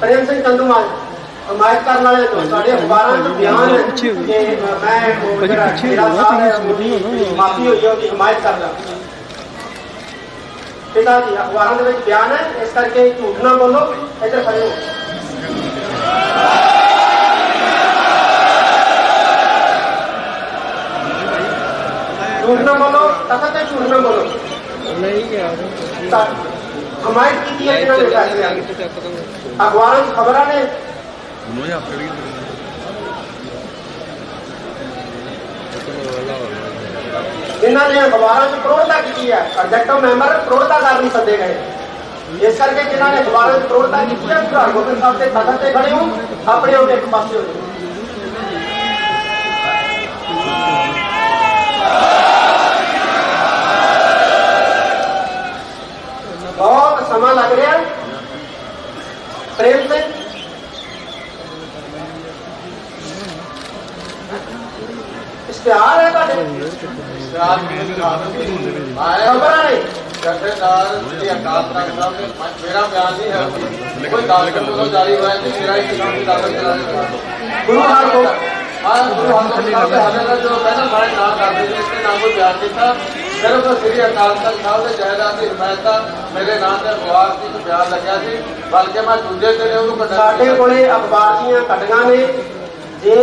ਪ੍ਰੇਮ ਸਿੰਘ ਚੰਦੂਮਾਲ ਹਮਾਇਤ ਕਰਨ ਵਾਲੇ ਤੋਂ ਸਾਡੇ ਅਖਬਾਰਾਂ 'ਚ ਬਿਆਨ ਹੈ ਕਿ ਮੈਂ ਉਹ ਜਿਹੜਾ ਜਿਹੜਾ ਸਾਹਿਬ ਮਾਫੀ ਹੋਈ ਉਹਦੀ ਹਮਾਇਤ ਕਰਦਾ। ਪਿਤਾ ਜੀ ਅਖਬਾਰਾਂ ਦੇ ਵਿੱਚ ਬਿਆਨ ਹੈ ਇਸ ਕਰਕੇ ਝੂਠ ਨਾ ਬੋਲੋ ਇੱਧਰ ਖੜੇ ਹੋ ਝੂਠ ਨਾ ਬੋਲੋ ਤਖਤ ਤੇ ਝੂਠ ਨਾ ਬੋਲੋ। ਨਹੀਂ ਯਾਰ ਤਾਂ ਹਮਾਇਤ ਕੀਤੀ ਹੈ ਜਿਹਨਾਂ ਨੇ ਚੱਕ ਦੋ ਅਖਬਾਰਾਂ 'ਚ ਖਬਰਾਂ ਨੇ? ਜਿਨ੍ਹਾਂ ਨੇ ਅਖਬਾਰਾਂ 'ਚ ਪ੍ਰੋੜਤਾ ਕੀਤੀ ਹੈ ਐਗਜ਼ੈਕਟਿਵ ਮੈਂਬਰ ਪ੍ਰੋੜਤਾ ਕਰ ਨਹੀਂ ਸੱਦੇ ਗਏ ਇਸ ਕਰਕੇ ਜਿਨ੍ਹਾਂ ਨੇ ਅਖਬਾਰਾਂ 'ਚ ਪ੍ਰੋੜਤਾ ਕੀਤੀ ਹੈ ਗੁਰੂ ਹਰਗੋਬਿੰਦ ਸਾਹਿਬ ਦੇ ਤਖਤ ਤੇ ਖੜੇ ਹੋ ਆਪਣੇ ਉਹਦੇ ਇੱਕ ਪਾਸੇ ਹੋ ਜਾਓ। ਸਮਾਂ ਲੱਗ ਰਿਹਾ। ਪ੍ਰੇਮ ਸਿੰਘ ਇਸ਼ਤਿਹਾਰ ਹੈ ਤੁਹਾਡੇ। ਖਬਰਾਂ ਨੇ ਜਥੇਦਾਰ ਸ੍ਰੀ ਅਕਾਲ ਤਖਤ ਸਾਹਿਬ ਨੇ ਮੇਰਾ ਬਿਆਨ ਨਹੀਂ ਹੈ। ਕੋਈ ਗੱਲ ਤੋਂ ਜਾਰੀ ਹੋਇਆ ਕਿ ਮੇਰਾ ਇੱਕ ਨਾਮ ਦਾਖਲ ਕਰਾ ਦਿੱਤਾ। ਗੁਰੂ ਹਰਗੋਬਿੰਦ ਹਾਂ ਗੁਰੂ ਹਰਗੋਬਿੰਦ ਸਾਹਿਬ ਦੇ ਦਾ ਜੋ ਪਹਿਲਾਂ ਸਾਰੇ ਨਾਮ ਕਰਦੇ ਸੀ ਇਸਨੇ ਨਾਮ ਕੋਈ ਬਿਆਨ ਕੀਤਾ। ਸਿਰਫ ਸ੍ਰੀ ਅਕਾਲ ਤਖਤ ਸਾਹਿਬ ਦੇ ਜਾਇਦਾਦ ਦੀ ਹਮਾਇਤ ਮੇਰੇ ਨਾਮ ਤੇ ਅਖਬਾਰ ਦੀ ਇੱਕ ਬਿਆਨ ਲੱਗਿਆ ਸੀ ਬਲਕਿ ਮੈਂ ਦੂਜੇ ਦਿਨ ਉਹਨੂੰ ਕੱਢਿਆ ਸਾਡੇ ਕੋਲੇ ਅਖਬਾਰ ਦੀਆਂ ਕਟੀਆਂ ਨੇ। ਜੇ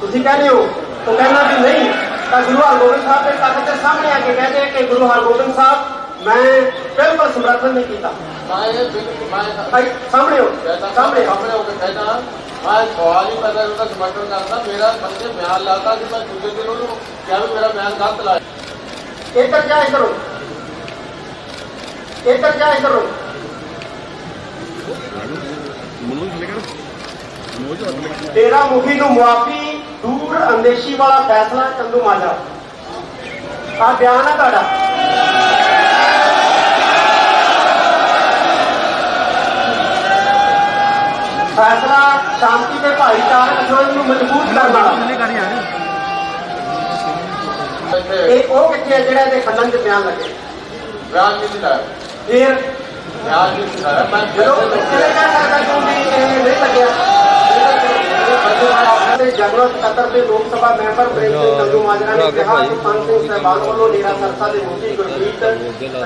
ਤੁਸੀਂ ਕਹਿੰਦੇ ਹੋ ਤਾਂ ਕਹਿਣਾ ਵੀ ਨਹੀਂ ਤਾਂ ਗੁਰੂ ਹਰਗੋਬਿੰਦ ਸਾਹਿਬ ਦੇ ਤਖਤ ਦੇ ਸਾਹਮਣੇ ਆ ਕੇ ਕਹਿੰਦੇ ਕਿ ਗੁਰੂ ਹਰਗੋਬਿੰਦ ਸਾਹਿਬ ਮੈਂ ਬਿਲਕੁਲ ਸਮਰਥਨ ਨਹੀਂ ਕੀਤਾ। ਮੈਂ ਇਹ ਬਿਲਕੁਲ ਮੈਂ ਭਾਈ ਸਾਹਮਣੇ ਹੋ। ਸਾਹਮਣੇ ਸਾਹਮਣੇ ਹੋ ਕੇ ਕਹਿਣਾ ਮੈਂ ਸਵਾਲ ਹੀ ਪੈਦਾ ਉਹਦਾ ਸਮਰਥਨ ਕਰਦਾ। ਮੇਰਾ ਬੰਦੇ ਬਿਆਨ ਲਾਤਾ ਕਿ ਮੈਂ ਦੂਜੇ ਦਿਨ ਉਹਨੂੰ ਕਿਹਾ ਵੀ ਮੇਰਾ ਬਿਆਨ ਗਲਤ ਲਾਇਆ। ਇੱਧਰ ਜਾ ਇੱਧਰ ਹੋ ਇੱਧਰ ਜਾ ਇੱਧਰ ਹੋ ਮਨੋਜ ਲੈ ਕਰ। ਮਨੋਜ ਹੱਥ ਲੈ ਕੇ ਤੇਰਾ ਮੁਖੀ ਨੂੰ ਮੁਆਫੀ ਦੂਰ ਅੰਦੇਸ਼ੀ ਵਾਲਾ ਫੈਸਲਾ ਚੰਦੂ ਮਾਜਰਾ। ਆ ਬਿਆਨ ਹੈ ਤੁਹਾਡਾ। ਫੈਸਲਾ ਸ਼ਾਂਤੀ ਤੇ ਭਾਈਚਾਰਕ ਸਮਾਜ ਨੂੰ ਮਜ਼ਬੂਤ ਕਰਨ। ਇਹ ਉਹ ਕਿੱਥੇ ਹੈ ਜਿਹੜਾ ਇਹਦੇ ਖੰਡਨ ਚ ਬਿਆਨ ਲੱਗੇ? ਨਹੀਂ ਦਿੱਤਾ ਫਿਰ ਨਹੀਂ ਦਿੱਤਾ ਮੈਂ ਜਦੋਂ ਕਿਹੜੇ ਕਹਿ ਸਕਦਾ ਵੀ ਇਹ ਨਹੀਂ ਲੱਗਿਆ। ਜਨਰਲ ਸਕੱਤਰ ਤੇ ਲੋਕ ਸਭਾ ਮੈਂਬਰ ਪ੍ਰੇਮ ਸਿੰਘ ਚੰਦੂ ਮਾਜਰਾ ਨੇ ਕਿਹਾ ਕਿ ਪੰਜ ਸਿੰਘ ਸਹਿਬਾਨ ਵੱਲੋਂ ਡੇਰਾ ਸਰਸਾ ਦੇ ਮੁਖੀ ਗੁਰਪ੍ਰੀਤ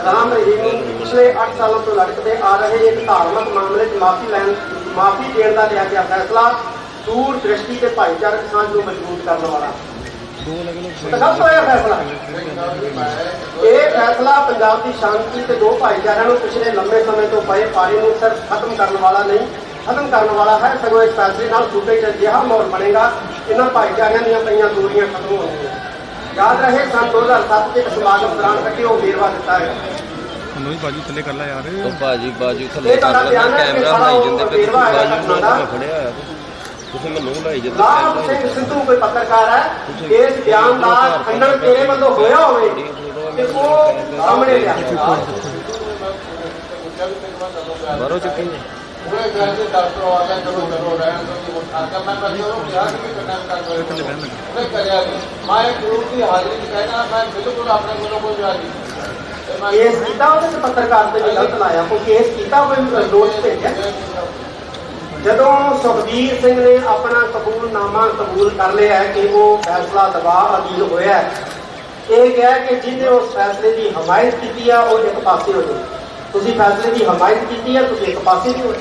ਰਾਮ ਰਹੀਮ ਪਿਛਲੇ 8 ਸਾਲਾਂ ਤੋਂ ਲੜਕਦੇ ਆ ਰਹੇ ਇੱਕ ਧਾਰਮਿਕ ਮਾਮਲੇ 'ਚ ਮਾਫੀ ਲੈਣ ਮਾਫੀ ਦੇਣ ਦਾ ਲਿਆ ਗਿਆ ਫੈਸਲਾ, ਦੂਰ ਦ੍ਰਿਸ਼ਟੀ ਤੇ ਭਾਈਚਾਰਕ ਸਾਂਝ ਨੂੰ ਮਜ਼ਬੂਤ ਕਰਨ ਵਾਲਾ। ਸਭ ਤੋਂ ਇਹ ਫੈਸਲਾ। ਇਹ ਫੈਸਲਾ ਪੰਜਾਬ ਦੀ ਸ਼ਾਂਤੀ ਤੇ ਦੋ ਭਾਈਚਾਰਿਆਂ ਨੂੰ ਪਿਛਲੇ ਲੰਬੇ ਸਮੇਂ ਤੋਂ ਪਏ ਪਾਣੀ ਨੂੰ ਸਿਰਫ ਖਤਮ ਕਰਨ ਵਾਲਾ ਨਹੀਂ, ਖਤਮ ਕਰਨ ਵਾਲਾ ਹੈ ਸਗੋਂ ਇਸ ਫੈਸਲੇ ਨਾਲ ਸੂਬੇ 'ਚ ਅਜਿਹਾ ਮਾਹੌਲ ਬਣੇਗਾ, ਇਹਨਾਂ ਭਾਈਚਾਰਿਆਂ ਦੀਆਂ ਕਈਆਂ ਦੂਰੀਆਂ ਖਤਮ ਹੋਣਗੀਆਂ ਯਾਦ ਰਹੇ ਸੰਨ 2007 ਦੇ ਇੱਕ ਸਮਾਗਮ ਦੌਰਾਨ ਕੱਢੇ ਉਹ ਵੇਰਵਾ ਦਿੱਤਾ ਹੈ ਮਨੋਜ ਬਾਜੂ ਥੱਲੇ ਕਰ ਲੈ ਯਾਰ। ਉਹ ਬਾਜੀ ਬਾਜੂ ਥੱਲੇ ਕਰ ਲੈਣਾ ਹੈ ਕੈਮਰਾ ਬਣਾਈ ਜਾਂਦੇ ਵੇਰਵਾ ਹੈਗਾ ਬਾਜੂ ਨੂੰ। ਮੈਂ ਫੜਿਆ ਹੋਇਆ ਤੇ। ਤੁਸੀਂ ਮੈਨੂੰ ਲਾਈ ਜਾਂਦੇ ਲਾਭ ਸਿੰਘ ਸਿੱਧੂ ਕੋਈ ਪੱਤਰਕਾਰ ਹੈ? ਇਸ ਬਿਆਨ ਦਾ ਖੰਡਨ ਤੇਰੇ ਵੱਲੋਂ ਹੋਇਆ ਹੋਵੇ ਤੇ ਉਹ ਸਾਹਮਣੇ ਲਿਆ। ਬਾਹਰੋਂ ਚੁੱਕੀ ਨੇ। ਪੂਰੇ ਬਿਆਨ ਦੇ ਡਾਕਟਰ ਆ ਗਿਆ ਚਲੋ ਚਲੋ ਰਹਿਣ ਦੋ ਜੀ ਉਠਾ ਮੈਂ ਬੱਚੇ ਨੂੰ ਕਿਹਾ ਕਿ ਵੀ ਕੰਡਮ ਕਰ ਲੱਗਾ ਉਹਨੇ ਕਰਿਆ ਮੈਂ ਗੁਰੂ ਦੀ ਹਾਜ਼ਰੀ 'ਚ ਕਹਿਣਾ ਮੈਂ ਬਿਲਕੁਲ ਆਪਣੇ ਕੋਲੋਂ ਕੋਈ ਤੇ ਮੈਂ ਕੇਸ ਕੀਤਾ ਉਹਦੇ ਪੱਤਰਕਾਰ ਤੇ ਵੀ ਗਲਤ ਲਾਇਆ, ਕੋਈ ਕੇਸ ਕੀਤਾ ਕੋਈ ਦੋਸ਼ ਭੇਜਿਆ? ਜਦੋਂ ਸੁਖਬੀਰ ਸਿੰਘ ਨੇ ਆਪਣਾ ਕਬੂਲਨਾਮਾ ਕਬੂਲ ਕਰ ਲਿਆ ਕਿ ਉਹ ਫੈਸਲਾ ਦਬਾਅ ਅਧੀਨ ਹੋਇਆ ਇਹ ਕਿਹਾ ਕਿ ਜਿਹਨੇ ਉਸ ਫੈਸਲੇ ਦੀ ਹਮਾਇਤ ਕੀਤੀ ਆ, ਉਹ ਇੱਕ ਪਾਸੇ ਹੋ ਜਾਵੇ ਤੁਸੀਂ ਫੈਸਲੇ ਦੀ ਹਮਾਇਤ ਕੀਤੀ ਆ, ਤੁਸੀਂ ਇੱਕ ਪਾਸੇ ਨਹੀਂ ਹੋਏ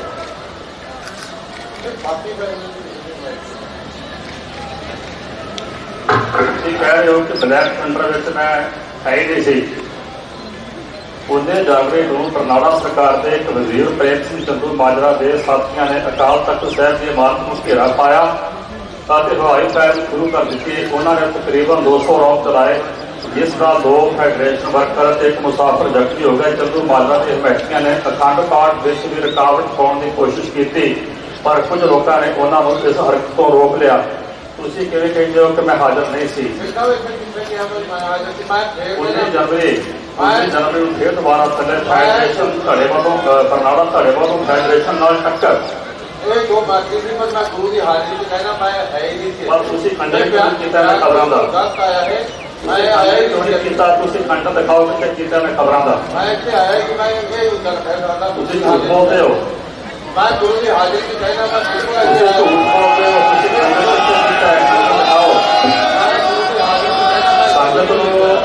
ਬਾਕੀ ਫਿਰ ਤੁਸੀਂ ਕਿ ਬਲੈਕ ਥੰਡਰ ਵਿੱਚ ਮੈਂ ਹੈ ਨਹੀਂ ਸੀ। ਉਹਨੇ ਜਨਵਰੀ ਨੂੰ ਬਰਨਾਲਾ ਸਰਕਾਰ ਦੇ ਇੱਕ ਵਜ਼ੀਰ ਪ੍ਰੇਮ ਸਿੰਘ ਚੰਦੂ ਮਾਜਰਾ ਦੇ ਸਾਥੀਆਂ ਨੇ ਅਕਾਲ ਤਖਤ ਸਾਹਿਬ ਦੀ ਇਮਾਰਤ ਨੂੰ ਘੇਰਾ ਪਾਇਆ ਤਾਂ ਤੇ ਹਵਾਈ ਫਾਇਰ ਸ਼ੁਰੂ ਕਰ ਦਿੱਤੀ। ਉਹਨਾਂ ਨੇ ਤਕਰੀਬਨ 200 ਰੌਂਦ ਚਲਾਏ। ਜਿਸ ਨਾਲ ਦੋ ਫੈਡਰੇਸ਼ਨ ਵਰਕਰ ਤੇ ਇੱਕ ਮੁਸਾਫਰ ਜ਼ਖਮੀ ਹੋ ਗਏ। ਚੰਦੂ ਮਾਜਰਾ ਦੇ ਹਮਾਇਤੀਆਂ ਨੇ ਅਖੰਡ ਪਾਠ ਵਿੱਚ ਵੀ ਰੁਕਾਵਟ ਪਾਉਣ ਦੀ ਕੋਸ਼ਿਸ਼ ਕੀਤੀ ਪਰ ਕੁਝ ਲੋਕਾਂ ਨੇ ਉਹਨਾਂ ਨੂੰ ਇਸ ਹਰਕਤ ਤੋਂ ਰੋਕ ਲਿਆ। ਤੁਸੀਂ ਕਿਵੇਂ ਕਹਿੰਦੇ ਹੋ ਕਿ ਮੈਂ ਹਾਜ਼ਰ ਨਹੀਂ ਸੀ? ਸਿੱਧਾ ਵੇਖ ਕੇ ਕਿਵੇਂ ਕਿਹਾ ਮੈਂ? ਹਾਜ਼ਰ ਸੀ। ਮੈਂ ਫੇਰ 19 ਜਨਵਰੀ 19 ਜਨਵਰੀ ਨੂੰ ਫੇਰ ਦੁਬਾਰਾ ਥੱਲੇ ਫੈਡਰੇਸ਼ਨ ਧੜੇ ਵੱਲੋਂ ਅ, ਬਰਨਾਲਾ ਧੜੇ ਵੱਲੋਂ ਫੈਡਰੇਸ਼ਨ ਨਾਲ ਟੱਕਰ। ਇਹ ਜੋ ਬਾਕੀ ਸੀ ਪਰ ਮੈਂ ਗੁਰੂ ਦੀ ਹਾਜ਼ਰੀ 'ਚ ਕਹਿਣਾ ਮੈਂ ਹੈ ਹੀ ਨਹੀਂ ਸੀ। ਪਰ ਤੁਸੀਂ ਖੰਡਨ ਕਿਉਂ ਕੀਤਾ ਇਹਨਾਂ ਖਬਰਾਂ ਦਾ? ਗਲਤ ਆਇਆ ਹੈ ਮੈਂ ਆਇਆ ਹੀ ਤੁਸੀਂ ਨਹੀਂ ਕੀਤਾ? ਤੁਸੀਂ ਖੰਡ ਦਿਖਾਓ ਕਿ ਕੀਤਾ ਮੈਂ ਖਬਰਾਂ ਦਾ। ਮੈਂ ਇੱਥੇ ਆਇਆ ਕਿ ਮੈਂ ਇਹ ਗੱਲ ਕਹਿ ਸਕਦਾ ਤੁਸੀਂ ਝੂਠ ਬੋਲਦੇ ਹੋ। ਮੈਂ ਗੁਰੂ ਦੀ ਹਾਜ਼ਰੀ ਚ ਕਹਿਣਾ ਮੈਂ ਬਿਲਕੁਲ ਤੁਸੀਂ ਇੱਥੇ ਝੂਠ ਬੋਲਦੇ ਹੋ ਤੁਸੀਂ ਕੰਨਾਂ ਤੋਂ ਕੀਤਾ? ਹੈ ਦਿਖਾਓ ਮੈਂ ਗੁਰੂ ਦੀ ਹਾਜ਼ਰੀ ਚ ਕਹਿਣਾ ਮੈਂ ਸੰਗਤ ਨੂੰ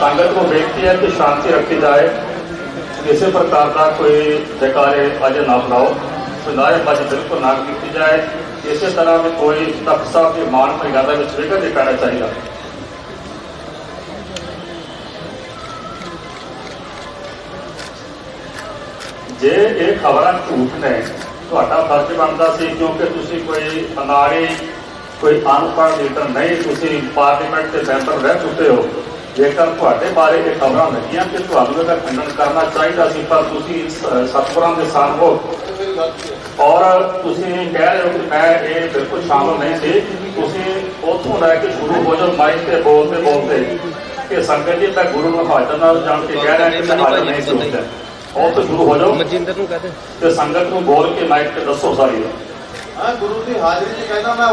ਸੰਗਤ ਨੂੰ ਬੇਨਤੀ ਹੈ ਕਿ ਸ਼ਾਂਤੀ ਰੱਖੀ ਜਾਏ। ਕਿਸੇ ਪ੍ਰਕਾਰ ਦਾ ਕੋਈ ਜੈਕਾਰੇ ਅਜੇ ਨਾ ਬੁਲਾਓ ਕੋਈ ਨਾਅਰੇਬਾਜ਼ੀ ਬਿਲਕੁਲ ਨਾ ਕੀਤੀ ਜਾਏ। ਇਸੇ ਤਰ੍ਹਾਂ ਵੀ ਕੋਈ ਤਖਤ ਸਾਹਿਬ ਦੀ ਮਾਨ ਮਰਿਆਦਾ ਵਿੱਚ ਵਿਘਨ ਨਹੀਂ ਪੈਣਾ ਚਾਹੀਦਾ। ਜੇ ਇਹ ਖਬਰਾਂ ਝੂਠ ਨੇ, ਤੁਹਾਡਾ ਫਰਜ਼ ਬਣਦਾ ਸੀ ਕਿਉਂਕਿ ਤੁਸੀਂ ਕੋਈ ਅਨਾੜੀ, ਕੋਈ ਅਨਪੜ੍ਹ ਲੀਡਰ ਨਹੀਂ, ਤੁਸੀਂ ਪਾਰਲੀਮੈਂਟ ਦੇ ਮੈਂਬਰ ਰਹਿ ਚੁੱਕੇ ਹੋ। ਜੇਕਰ ਤੁਹਾਡੇ ਬਾਰੇ ਇਹ ਖਬਰਾਂ ਲੱਗੀਆਂ ਕਿ ਤੁਹਾਨੂੰ ਇਹਦਾ ਖੰਡਨ ਕਰਨਾ ਚਾਹੀਦਾ ਸੀ ਪਰ ਤੁਸੀਂ ਸ- ਸਤਿਗੁਰਾਂ ਦੇ ਸਾਨ ਹੋ। ਹੈ ਔਰ ਤੁਸੀਂ ਕਹਿ ਰਹੇ ਹੋ ਕਿ ਮੈਂ ਇਹ ਬਿਲਕੁਲ ਸ਼ਾਮਲ ਨਹੀਂ ਸੀ। ਤੁਸੀਂ ਉੱਥੋਂ ਲੈ ਕੇ ਸ਼ੁਰੂ ਹੋ ਜਾਓ ਮਾਈਕ ਤੇ ਬੋਲਦੇ ਬੋਲਦੇ ਕਿ ਸੰਗਤ ਜੀ ਮੈਂ ਗੁਰੂ ਨੂੰ ਹਾਜ਼ਰ ਨਾਲ ਜਾਣ ਕੇ ਕਹਿ ਰਿਹਾ ਕਿ ਮੈਂ ਹਾਜ਼ਰ ਨਹੀਂ ਸੀ ਉਹ ਤੋਂ ਸ਼ੁਰੂ ਹੋ ਜਾਓ ਮਨਜਿੰਦਰ ਨੂੰ ਕਹਦੇ ਤੇ ਸੰਗਤ ਨੂੰ ਬੋਲ ਕੇ ਮਾਈਕ ਤੇ ਦੱਸੋ ਸਾਰੀ। ਮੈਂ ਗੁਰੂ ਦੀ ਹਾਜ਼ਰੀ ਚ ਕਹਿਣਾ ਮੈਂ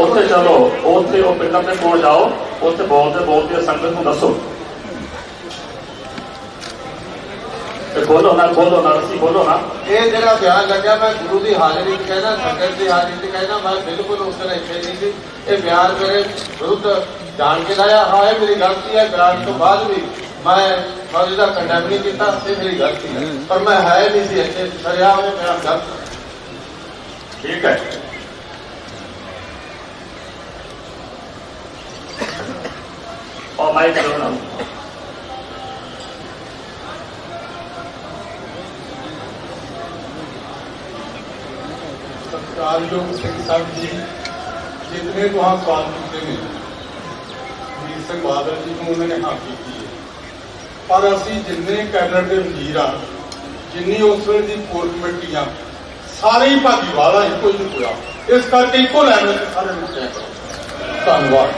ਉੱਥੇ ਚਲੋ ਉੱਥੇ ਉਹ ਪਿੰਡਾਂ ਦੇ ਕੋਲ ਜਾਓ। ਉੱਥੇ ਬੋਲਦੇ ਬੋਲਦੇ ਸੰਗਤ ਨੂੰ ਦੱਸੋ। ਤੇ ਬੋਲੋ ਨਾ ਬੋਲੋ ਨਾ ਅਸੀਂ ਬੋਲੋ ਨਾ। ਇਹ ਜਿਹੜਾ ਬਿਆਨ ਲੱਗਿਆ ਮੈਂ ਗੁਰੂ ਦੀ ਹਾਜ਼ਰੀ 'ਚ ਕਹਿਣਾ ਸੰਗਤ ਦੀ ਹਾਜ਼ਰੀ 'ਚ ਕਹਿਣਾ ਮੈਂ ਬਿਲਕੁਲ ਉਸ ਤਰ੍ਹਾਂ ਇੱਥੇ ਨਹੀਂ ਸੀ। ਇਹ ਬਿਆਨ ਮੇਰੇ ਵਿਰੁੱਧ ਜਾਣ ਕੇ ਲਾਇਆ। ਹਾਂ ਇਹ ਮੇਰੀ ਗਲਤੀ ਹੈ ਬਿਆਨ ਤੋਂ ਬਾਅਦ ਵੀ ਮੈਂ ਮੈਂ ਇਹਦਾ ਕੰਡੈਮ ਨਹੀਂ ਕੀਤਾ ਇਹ ਮੇਰੀ ਗਲਤੀ ਹੈ। ਪਰ ਮੈਂ ਹੈ ਨਹੀਂ ਸੀ ਇੱਥੇ ਸਰਿਆ ਮੇਰਾ ਗਲਤ। ਠੀਕ ਹੈ। ਔਰ ਮਾਈਕ ਸਤਿਕਾਰਯੋਗ ਸਿੰਘ ਸਾਹਿਬ ਜੀ ਜਿਤਨੇ ਤੁਹਾਂ ਸਵਾਲ ਕੀਤੇ ਨੇ ਵੀਰ ਸਿੰਘ ਬਾਦਲ ਜੀ ਨੂੰ ਉਹਨਾਂ ਨੇ ਹਾਂ ਕੀਤੀ ਹੈ ਪਰ ਅਸੀਂ ਜਿੰਨੇ ਕੈਬਨਿਟ ਦੇ ਵਜ਼ੀਰ ਆ ਜਿੰਨੀ ਉਸ ਵੇਲੇ ਦੀ ਕੋਰ ਕਮੇਟੀ ਆ ਸਾਰੇ ਹੀ ਭਾਗੀਵਾਲ ਆ ਇੱਕੋ ਹੀ ਹੋਇਆ ਇਸ ਕਰਕੇ ਇੱਕੋ ਲੈਵਲ ਤੇ ਸਾਰੇ ਨੂੰ ਤੈਅ ਧੰਨਵਾਦ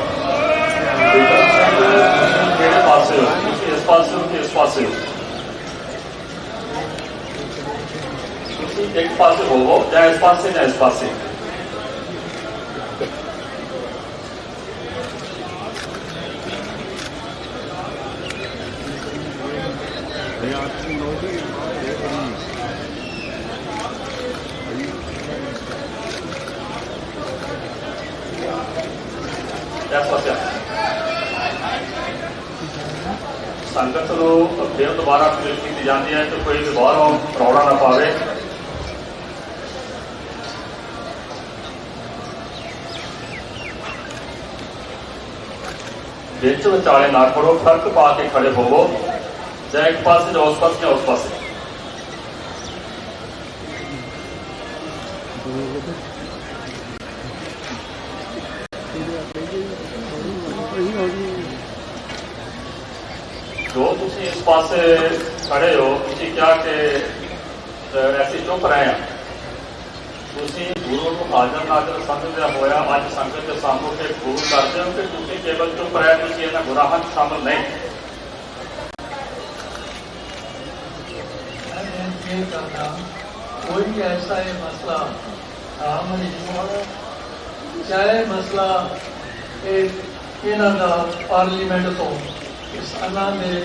ਕਿਹੜੇ ਪਾਸੇ ਹੋ ਤੁਸੀਂ ਇਸ ਪਾਸੇ ਹੋ ਕਿ ਇਸ ਪਾਸੇ ਹੋ ਤੁਸੀਂ ਇੱਕ ਪਾਸੇ ਹੋਵੋ ਜਾਂ ਇਸ ਪਾਸੇ ਜਾਂ ਇਸ ਪਾਸੇ ਇਸ ਪਾਸੇ ਆ। ਸੰਗਤ ਨੂੰ ਫਿਰ ਦੁਬਾਰਾ ਅਪੀਲ ਕੀਤੀ ਜਾਂਦੀ ਹੈ ਤੇ ਕੋਈ ਵੀ ਬਾਹਰੋਂ ਰੌਲਾ ਨਾ ਪਾਵੇ। ਵਿੱਚ ਵਿਚਾਲੇ ਨਾ ਕਰੋ ਫ਼ਰਕ ਪਾ ਕੇ ਖੜੇ ਹੋਵੋ। ਜਾਂ ਇੱਕ ਪਾਸੇ ਜਾਂ ਉਸ ਪਾਸੇ ਜਾਂ ਉਸ ਪਾਸੇ। ਤੁਸੀਂ ਇਸ ਪਾਸੇ ਖੜੇ ਹੋ ਤੁਸੀਂ ਕਿਹਾ ਕਿ ਅਹ, ਅਸੀਂ ਚੁੱਪ ਰਹੇ ਹਾਂ ਤੁਸੀਂ ਗੁਰੂ ਨੂੰ ਹਾਜ਼ਰ ਨਾਜ਼ਰ ਸਮਝਦਿਆ ਹੋਇਆ ਅੱਜ ਸੰਗਤ ਦੇ ਸਾਹਮਣੇ ਤੇ ਗੁਰੂ ਕਰਦੇ ਹੋ ਕਿ ਤੁਸੀਂ ਕੇਵਲ ਚੁੱਪ ਰਹੇ ਤੁਸੀਂ ਇਹਨਾਂ ਗੁਨਾਹਾਂ 'ਚ ਸ਼ਾਮਲ ਨਹੀਂ मैं ये करना कोई ऐसा ये मसला आम नहीं हो ਚਾਹੇ ਮਸਲਾ ਇਹ ਇਹਨਾਂ ਦਾ ਪਾਰਲੀਮੈਂਟ ਤੋਂ ਕਿਸਾਨਾਂ ਦੇ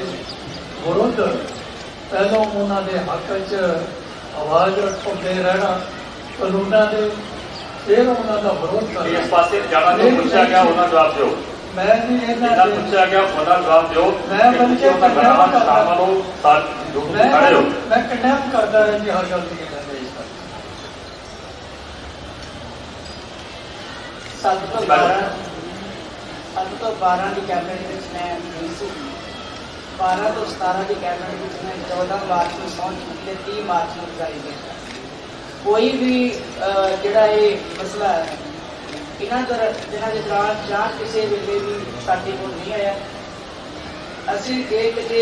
ਵਿਰੁੱਧ ਪਹਿਲਾਂ ਉਹਨਾਂ ਦੇ ਹੱਕ 'ਚ ਆਵਾਜ਼ ਉਠਾਉਂਦੇ ਰਹਿਣਾ ਕਾਨੂੰਨਾਂ ਦੇ ਫਿਰ ਉਹਨਾਂ ਦਾ ਵਿਰੋਧ ਕਿ ਇਸ ਕਰਨਾ ਪਾਸੇ ਜਾਣਾ ਜੋ ਪੁੱਛਿਆ ਗਿਆ ਉਹਨਾਂ ਜਵਾਬ ਦਿਓ। ਮੈਂ ਨਹੀਂ ਇਹਨਾਂ ਦੇ ਪੁੱਛਿਆ ਗਿਆ ਉਹਨਾਂ ਜਵਾਬ ਦਿਓ। ਮੈਂ ਬਲਕਿ 'ਚ ਕਰਦਾ। ਸ਼ਾਮਲ ਹੋ ਤੁਸੀਂ ਮੈਂ ਖੜੇ ਹੋ। ਮੈਂ ਕੰਡੈਮ ਕਰਦਾ ਹਾਂ ਜੀ ਹਰ ਇਸ ਤਰ੍ਹਾਂ। ਸੱਤ ਤੋਂ 12 ਸੱਤ ਤੋਂ 12 ਦੀ ਕੈਬਨਿਟ ਵਿੱਚ ਮੈਂ ਨਹੀਂ ਸੀ। 12 ਤੋਂ 17 ਦੀ ਕੈਬਨਿਟ ਵਿੱਚ ਮੈਂ 14 ਮਾਰਚ ਨੂੰ ਸੌਂ ਚੁੱਕੀ ਤੇ 30 ਮਾਰਚ ਨੂੰ ਜਾਰੀ ਕੀਤਾ ਕੋਈ ਵੀ ਜਿਹੜਾ ਇਹ ਮਸਲਾ ਹੈ, ਇਹਨਾਂ ਦਰ, ਜਿਹਨਾਂ ਦੇ ਦੌਰਾਨ ਜਾਂ ਕਿਸੇ ਵੇਲੇ ਵੀ ਸਾਡੇ ਕੋਲ ਨਹੀਂ ਆਇਆ। ਅਸੀਂ ਜੇ ਕਿਤੇ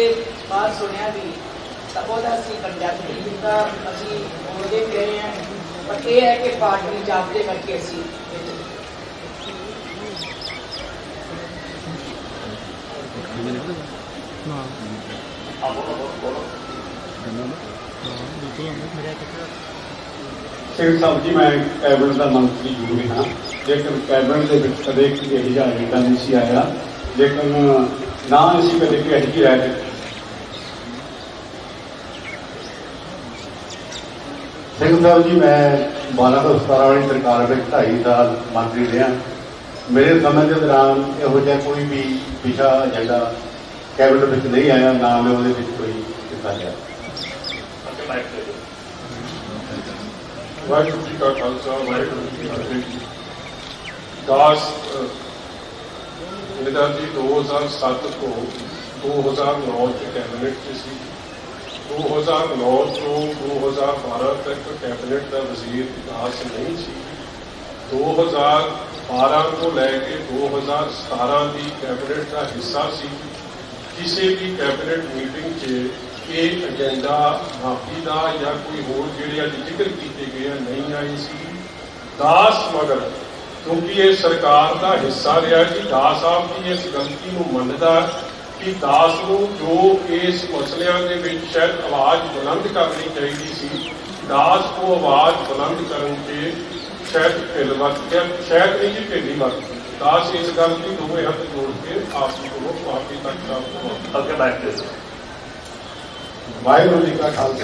ਬਾਤ ਸੁਣਿਆ ਵੀ ਤਾਂ ਉਹਦਾ ਅਸੀਂ ਕੰਡਕਟ ਨਹੀਂ ਕੀਤਾ, ਅਸੀਂ ਬੋਲਦੇ ਵੀ ਰਹੇ ਹਾਂ। ਪਰ ਇਹ ਹੈ ਕਿ ਪਾਰਟੀ ਜਾਪਦੇ ਕਰਕੇ ਅਸੀਂ ਵਿੱਚ ਹਾਂ। ਸਿੰਘ ਸਾਹਿਬ ਜੀ ਮੈਂ ਕੈਬਨਿਟ ਦਾ ਮੰਤਰੀ ਜ਼ਰੂਰ ਹਾਂ। ਲੇਕਿਨ ਕੈਬਨਿਟ ਦੇ ਵਿੱਚ ਕਦੇ ਕਿਸੇ ਇਹੋ ਜਿਹਾ ਏਜੰਡਾ ਨਹੀਂ ਸੀ ਆਇਆ। ਲੇਕਿਨ ਨਾ ਅਸੀਂ ਕਦੇ ਕਿਸੇ ਇਹੋ ਜਿਹੀ ਰਾਇ ਸਿੰਘ ਸਾਹਿਬ ਜੀ ਮੈਂ 12 ਤੋਂ 17 ਵਾਲੀ ਸਰਕਾਰ ਵਿੱਚ 2.5 ਸਾਲ ਮੰਤਰੀ ਰਿਹਾ। ਮੇਰੇ ਸਮੇਂ ਦੇ ਦੌਰਾਨ ਇਹੋ ਜਿਹਾ ਕੋਈ ਵੀ ਵਿਸ਼ਾ ਏਜੰਡਾ ਕੈਬਨਿਟ ਵਿੱਚ ਨਹੀਂ ਆਇਆ ਨਾ ਮੈਂ ਉਹਦੇ ਵਿੱਚ ਕੋਈ ਕੀਤਾ ਗਿਆ। ਵਾਹਿਗੁਰੂ ਜੀ ਕਾ ਖਾਲਸਾ ਵਾਹਿਗੁਰੂ ਜੀ ਕੀ ਫਤਿਹ ਦਾਸ ਅਹ, ਮੇਰਾ ਜੀ 2007 ਤੋਂ 2009 ਚ ਕੈਬਨਿਟ ਚ ਸੀ। 2009 ਤੋਂ 2012 ਤੱਕ ਕੈਬਨਿਟ ਦਾ ਵਜ਼ੀਰ ਦਾਸ ਨਹੀਂ ਸੀ। 2012 ਤੋਂ ਲੈ ਕੇ 2017 ਦੀ ਕੈਬਨਿਟ ਦਾ ਹਿੱਸਾ ਸੀ। ਕਿਸੇ ਵੀ ਕੈਬਨਿਟ ਮੀਟਿੰਗ 'ਚ ਇਹ ਏਜੰਡਾ ਮਾਫੀ ਦਾ ਜਾਂ ਕੋਈ ਹੋਰ ਜਿਹੜੇ ਅੱਜ ਜ਼ਿਕਰ ਕੀਤੇ ਗਏ ਆ ਨਹੀਂ ਆਏ ਸੀ। ਦਾਸ ਮਗਰ, ਕਿਉਂਕਿ ਇਹ ਸਰਕਾਰ ਦਾ ਹਿੱਸਾ ਰਿਹਾ ਕਿ ਦਾਸ ਸਾਹਿਬ ਦੀ ਇਸ ਗਲਤੀ ਨੂੰ ਮੰਨਦਾ ਕਿ ਦਾਸ ਨੂੰ ਜੋ ਇਸ ਮਸਲਿਆਂ ਦੇ ਵਿੱਚ ਸ਼ਾਇਦ ਆਵਾਜ਼ ਬੁਲੰਦ ਕਰਨੀ ਚਾਹੀਦੀ ਸੀ, ਦਾਸ ਉਹ ਆਵਾਜ਼ ਬੁਲੰਦ ਕਰਨ 'ਤੇ ਸ਼ਾਇਦ ਢਿੱਲ ਵਰਤ ਗਿਆ ਸ਼ਾਇਦ ਨਹੀਂ ਜੀ ਢਿੱਲੀ ਵਰਤ ਗਈ। ਦਾਸ ਇਸ ਗੱਲ ਦੀ ਦੋਵੇਂ ਹੱਥ ਜੋੜ ਕੇ ਆਪ ਜੀ ਕੋਲੋਂ ਮਾਫੀ ਤੱਕ ਦਾ ਅੱਗੇ ਮਾਈਕ ਤੇ ਦਿਓ। ਵਾਹਿਗੁਰੂ ਜੀ ਕਾ ਖਾਲਸਾ